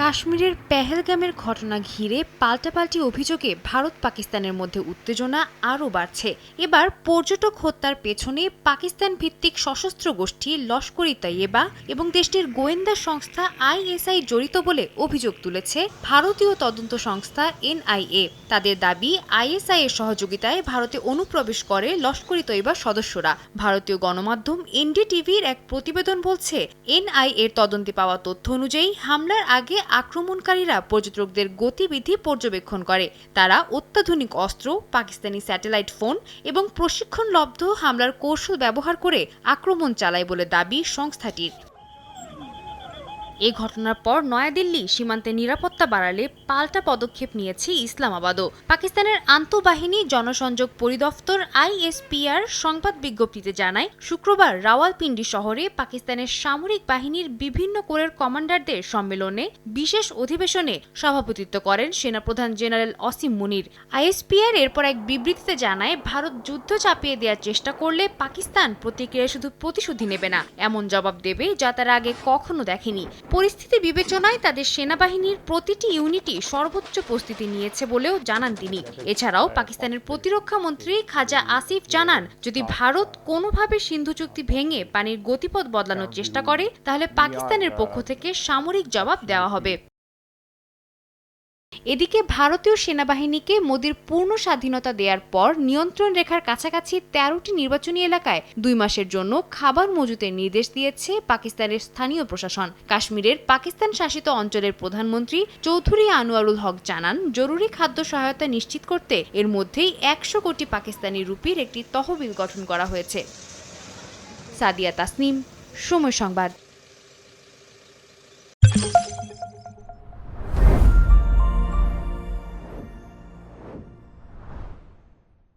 কাশ্মীরের পেহেলগামের ঘটনা ঘিরে পাল্টাপাল্টি অভিযোগে ভারত পাকিস্তানের মধ্যে উত্তেজনা আরও বাড়ছে। এবার পর্যটক হত্যার পেছনে পাকিস্তান ভিত্তিক সশস্ত্র গোষ্ঠী লস্কর ই তৈয়বা এবং দেশটির গোয়েন্দা সংস্থা আইএসআই জড়িত বলে অভিযোগ তুলেছে ভারতীয় তদন্ত সংস্থা এনআইএ। তাদের দাবি আইএসআই এর সহযোগিতায় ভারতে অনুপ্রবেশ করে লস্কর ই সদস্যরা। ভারতীয় গণমাধ্যম এনডিটিভির এক প্রতিবেদন বলছে এনআই এর তদন্তে পাওয়া তথ্য অনুযায়ী হামলার আগে আক্রমণকারীরা পর্যটকদের গতিবিধি পর্যবেক্ষণ করে। তারা অত্যাধুনিক অস্ত্র, পাকিস্তানি স্যাটেলাইট ফোন এবং প্রশিক্ষণলব্ধ হামলার কৌশল ব্যবহার করে আক্রমণ চালায় বলে দাবি সংস্থাটির। এ ঘটনার পর নয়াদিল্লি সীমান্তে নিরাপত্তা বাড়ালে পাল্টা পদক্ষেপ নিয়েছে ইসলামাবাদও। পাকিস্তানের আন্তঃবাহিনী জনসংযোগ পরিদপ্তর আইএসপিআর সংবাদ বিজ্ঞপ্তিতে জানায়, শুক্রবার রাওয়ালপিন্ডি শহরে পাকিস্তানের সামরিক বাহিনীর বিভিন্ন কোরের কমান্ডারদের সম্মেলনে বিশেষ অধিবেশনে সভাপতিত্ব করেন সেনাপ্রধান জেনারেল অসীম মুনির। আইএসপিআর এরপর এক বিবৃতিতে জানায়, ভারত যুদ্ধ চাপিয়ে দেওয়ার চেষ্টা করলে পাকিস্তান প্রতিক্রিয়া শুধু প্রতিশোধী নেবে না, এমন জবাব দেবে যা তারা আগে কখনো দেখেনি। পরিস্থিতি বিবেচনায় তাদের সেনাবাহিনীর প্রতিটি ইউনিটই সর্বোচ্চ প্রস্তুতি নিয়েছে বলেও জানান তিনি। এছাড়াও পাকিস্তানের প্রতিরক্ষা মন্ত্রী খাজা আসিফ জানান, যদি ভারত কোনোভাবে সিন্ধু চুক্তি ভেঙে পানির গতিপথ বদলানোর চেষ্টা করে, তাহলে পাকিস্তানের পক্ষ থেকে সামরিক জবাব দেওয়া হবে। এদিকে ভারতীয় সেনাবাহিনীকে মোদির পূর্ণ স্বাধীনতা দেওয়ার পর নিয়ন্ত্রণ রেখার কাছাকাছি তেরোটি নির্বাচনী এলাকায় দুই মাসের জন্য খাবার মজুতের নির্দেশ দিয়েছে পাকিস্তানের স্থানীয় প্রশাসন। কাশ্মীরের পাকিস্তান শাসিত অঞ্চলের প্রধানমন্ত্রী চৌধুরী আনোয়ারুল হক জানান, জরুরি খাদ্য সহায়তা নিশ্চিত করতে এর মধ্যেই একশো কোটি পাকিস্তানি রুপির একটি তহবিল গঠন করা হয়েছে। সাদিয়া তাসনিম, সময় সংবাদ।